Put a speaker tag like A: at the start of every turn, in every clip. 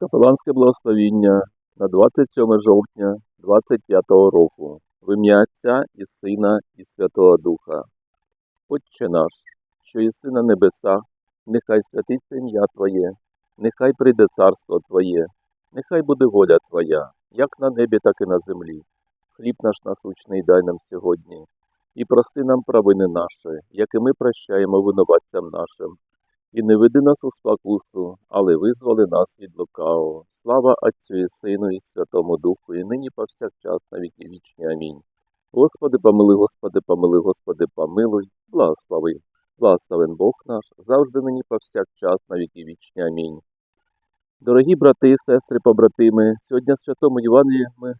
A: Капеланське благословіння на 27 жовтня 25 року в ім'я Отця і Сина і Святого Духа. Отче наш, що єси на небесах, нехай святиться ім'я Твоє, нехай прийде царство Твоє, нехай буде воля Твоя, як на небі, так і на землі. Хліб наш насущний дай нам сьогодні, і прости нам провини наші, як і ми прощаємо винуватцям нашим. І не веди нас у спокусу, але визволи нас від лукавого. Слава Отцю і Сину і Святому Духу, і нині повсякчас на віки вічні. Амінь. Господи, помилуй, Господи, помилуй, Господи, помилуй, благослови. Благословен Бог наш, завжди нині повсякчас на віки вічні. Амінь. Дорогі брати сестри, побратими, сьогодні в Святому Євангелії ми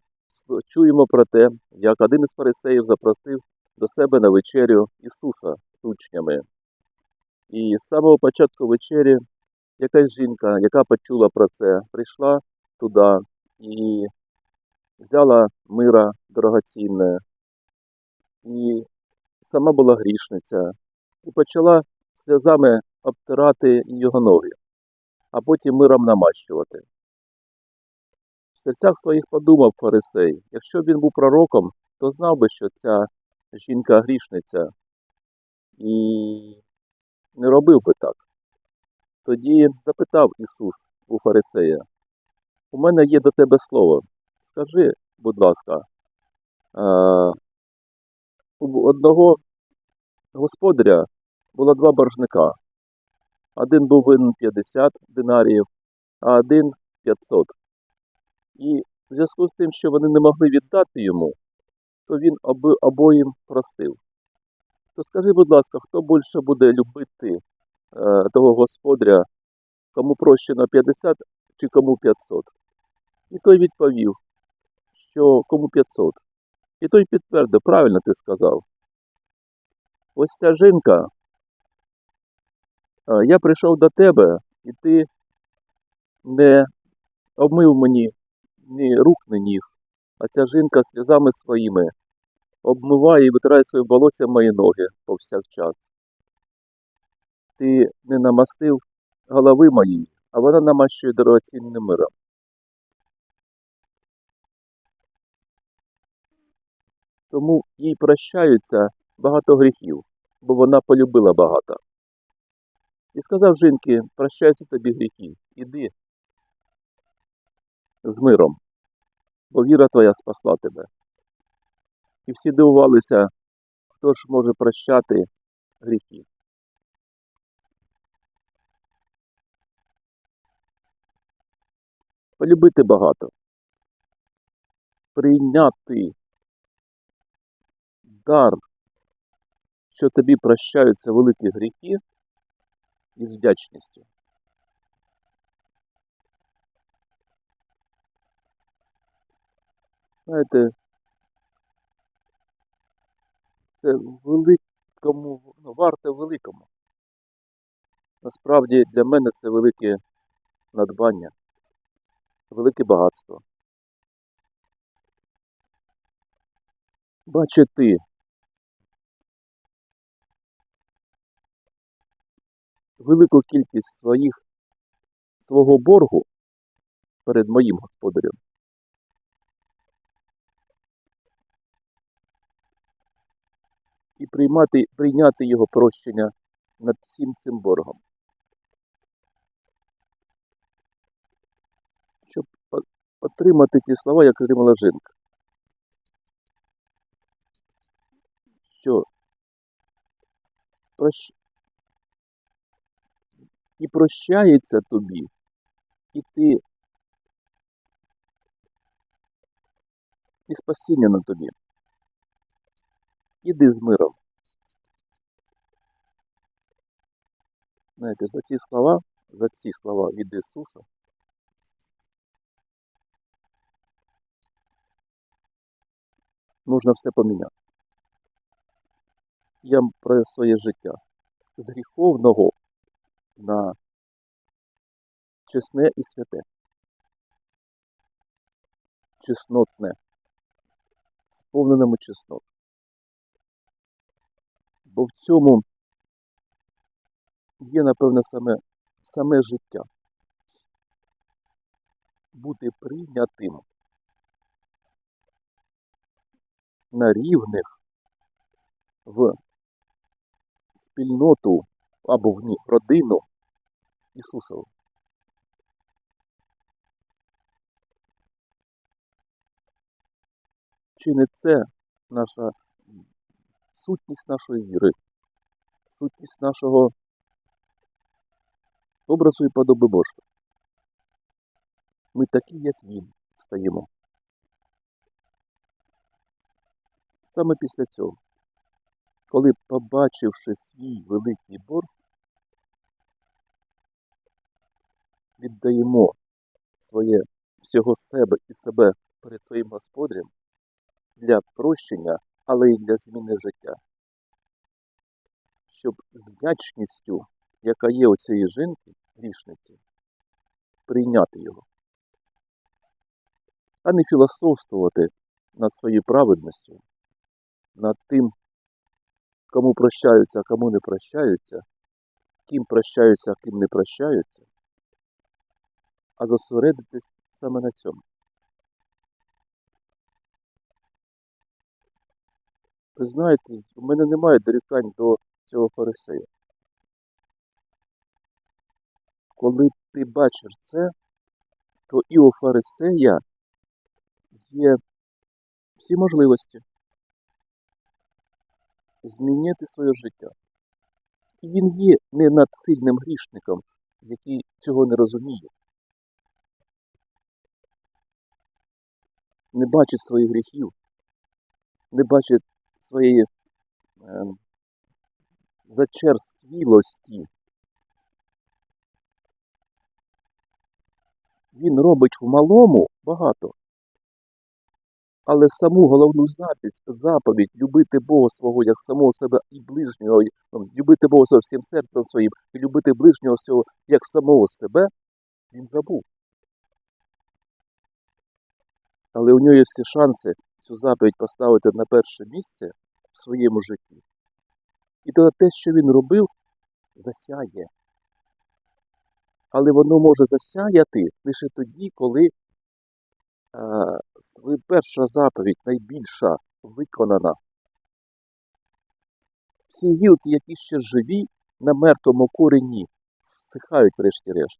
A: чуємо про те, як один із фарисеїв запросив до себе на вечерю Ісуса з учнями. І з самого початку вечері якась жінка, яка почула про це, прийшла туди і взяла мира дорогоцінне, і сама була грішниця, і почала сльозами обтирати його ноги, а потім миром намащувати. В серцях своїх подумав фарисей, якщо б він був пророком, то знав би, що ця жінка грішниця. І не робив би так. Тоді запитав Ісус у Фарисея, у мене є до тебе слово. Скажи, будь ласка, у одного господаря було два боржника. Один був винен 50 динаріїв, а один 500. І в зв'язку з тим, що вони не могли віддати йому, то він обоїм простив то скажи, будь ласка, хто більше буде любити е, того господаря, кому прощено 50 чи кому 500? І той відповів, що кому 500. І той підтвердив, правильно ти сказав. Ось ця жінка, е, я прийшов до тебе, і ти не обмив мені ні рук, ні ніг, а ця жінка сльозами своїми обмиває і витирає своїм волоссям мої ноги повсякчас. Ти не намастив голови моїй, а вона намащує дорогоцінним миром. Тому їй прощаються багато гріхів, бо вона полюбила багато. І сказав жінки, прощаються тобі гріхи, іди з миром, бо віра твоя спасла тебе. І всі дивувалися, хто ж може прощати гріхи. Полюбити багато. Прийняти дар, що тобі прощаються великі гріхи із вдячністю. Знаєте, великому, ну, варте великому. Насправді для мене це велике надбання, велике багатство. Бачити велику кількість своїх свого боргу перед моїм господарем. І приймати, прийняти його прощення над всім цим боргом. Щоб отримати ті слова, як отримала жінка. Що прощ... і прощається тобі, і ти і спасіння на тобі. Іди з миром. Знаєте, за ці слова, за ці слова від Ісуса нужно все поміняти. Я про своє життя з гріховного на чесне і святе, чеснотне, сповненому чеснот. Бо в цьому є, напевно, саме, саме життя. бути прийнятим на рівних в спільноту або в ні, родину Ісусову. Чи не це наша сутність нашої віри, сутність нашого образу і подоби Божої? Ми такі, як Він, стаємо. Саме після цього, коли, побачивши свій великий борг, віддаємо своє всього себе і себе перед своїм Господарем для прощення, але й для зміни життя. Щоб з вдячністю, яка є у цієї жінки, грішниці, прийняти його, а не філософствувати над своєю праведністю, над тим, кому прощаються, а кому не прощаються, ким прощаються, а ким не прощаються, а зосередитись саме на цьому. Ви знаєте, у мене немає дорікань до цього фарисея. Коли ти бачиш це, то і у фарисея є всі можливості змінити своє життя. І він є не надсильним грішником, який цього не розуміє, не бачить своїх гріхів, не бачить своєї е, зачерствілості. Він робить в малому багато, але саму головну заповідь, заповідь любити Бога свого як самого себе і ближнього, любити Бога свого всім серцем своїм і любити ближнього свого як самого себе, він забув. Але у нього є всі шанси цю заповідь поставити на перше місце в своєму житті. І тоді те, що він робив, засяє. Але воно може засяяти лише тоді, коли сви- перша заповідь найбільша виконана. Всі гілки, які ще живі, на мертвому корені всихають врешті-решт,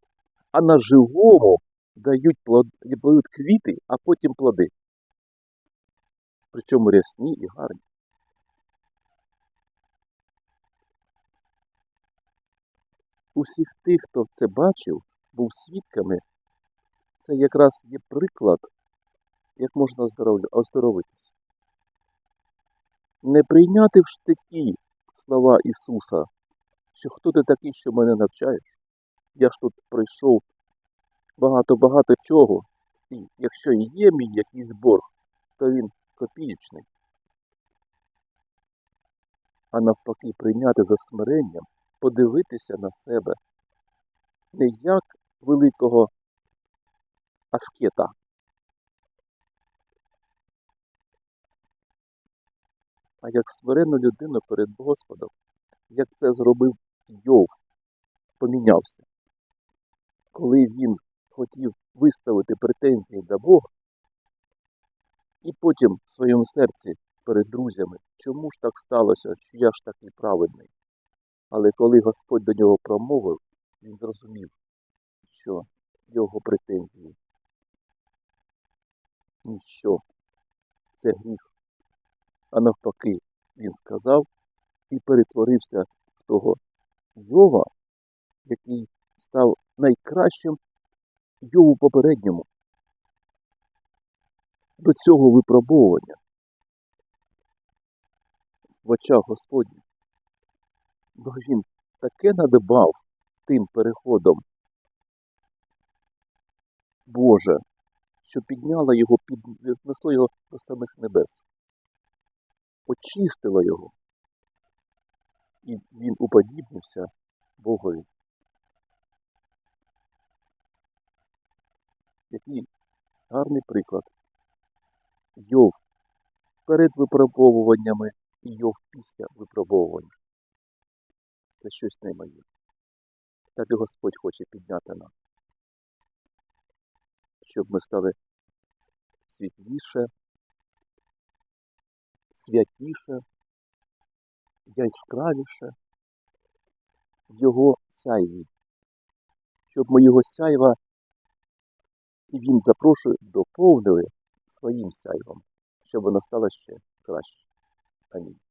A: а на живому дають, плод, дають квіти, а потім плоди. Причому рясні і гарні. Усіх тих, хто це бачив, був свідками, це якраз є приклад, як можна оздоров- оздоровитись. Не прийняти в штики слова Ісуса, що хто ти такий, що мене навчаєш? Я ж тут пройшов багато-багато чого, і якщо є мій якийсь борг, то він копієчний. А навпаки, прийняти за смиренням, подивитися на себе не як великого аскета, а як смиренну людину перед Господом, як це зробив Йов, помінявся. Коли він хотів виставити претензії до Бога, і потім в своєму серці перед друзями, чому ж так сталося, що я ж такий праведний. Але коли Господь до нього промовив, він зрозумів, що його претензії ніщо, це гріх. А навпаки, він сказав і перетворився в того Йова, який став найкращим Йову попередньому до цього випробовування в очах Господніх. Бо він таке надбав тим переходом Боже, що підняло його, піднесло його до самих небес, очистило його, і він уподібнився Богові. Який гарний приклад. Йов перед випробовуваннями і Йов після випробовування. Це щось неймовірне. Так і Господь хоче підняти нас. щоб ми стали світліше, святіше, яскравіше в Його сяйві, щоб ми Його сяйва, і Він запрошує, доповнили своїм сяйвом, щоб воно стало ще краще. Амінь.